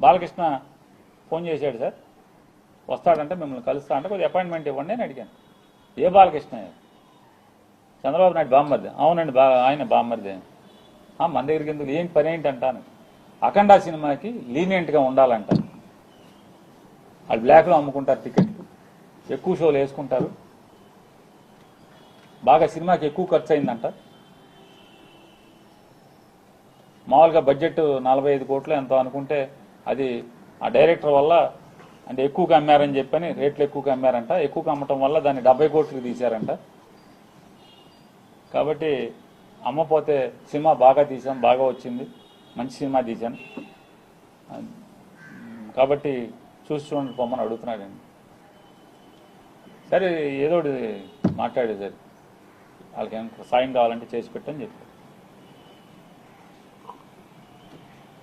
Balakrishna phone చేశాడు sir. వస్తాడంటే మిమ్మల్ని కలుస్తా అంటే కొద్దిగా అపాయింట్మెంట్ ఇవ్వండి అని అడిగాను. ఏ బాలకృష్ణ? చంద్రబాబు నాయుడు బామ్మర్ది. అవునండి బా ఆయన బామ్మర్ది. మన దగ్గరికి ఎందుకు? ఏంటి పని ఏంటి అంటాను అఖండ సినిమాకి లీనియంట్గా ఉండాలంట. వాళ్ళు బ్లాక్లో అమ్ముకుంటారు టికెట్లు ఎక్కువ షోలు వేసుకుంటారు. బాగా సినిమాకి ఎక్కువ ఖర్చు అయిందంట. మామూలుగా బడ్జెట్ నలభై ఐదు కోట్లు ఎంతో అనుకుంటే అది ఆ డైరెక్టర్ వల్ల అంటే ఎక్కువగా అమ్మారని చెప్పని రేట్లు ఎక్కువగా అమ్మారంట ఎక్కువగా అమ్మటం వల్ల దాన్ని డెబ్బై కోట్లకి తీశారంట. కాబట్టి అమ్మపోతే సినిమా బాగా తీసాం బాగా వచ్చింది. మంచి సినిమా తీశాను కాబట్టి చూసి చూడండి పొమ్మని అడుగుతున్నాడండి సరే ఏదో మాట్లాడేది వాళ్ళకి సాయం కావాలంటే చేసి పెట్టని చెప్పారు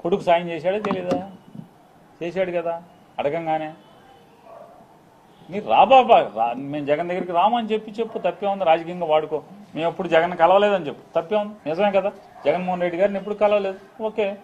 కొడుకు సాయం చేశాడో తెలియదా చేశాడు కదా అడగంగానే. మీరు రాబాబా రా మేము జగన్ దగ్గరికి రామని చెప్పి చెప్పు తప్పే ఉంది రాజకీయంగా వాడుకో. మేము ఎప్పుడు జగన్ కలవలేదని చెప్పు. తప్పే ఉంది నిజమే కదా? జగన్మోహన్ రెడ్డి గారిని ఎప్పుడు కలవలేదు. ఓకే.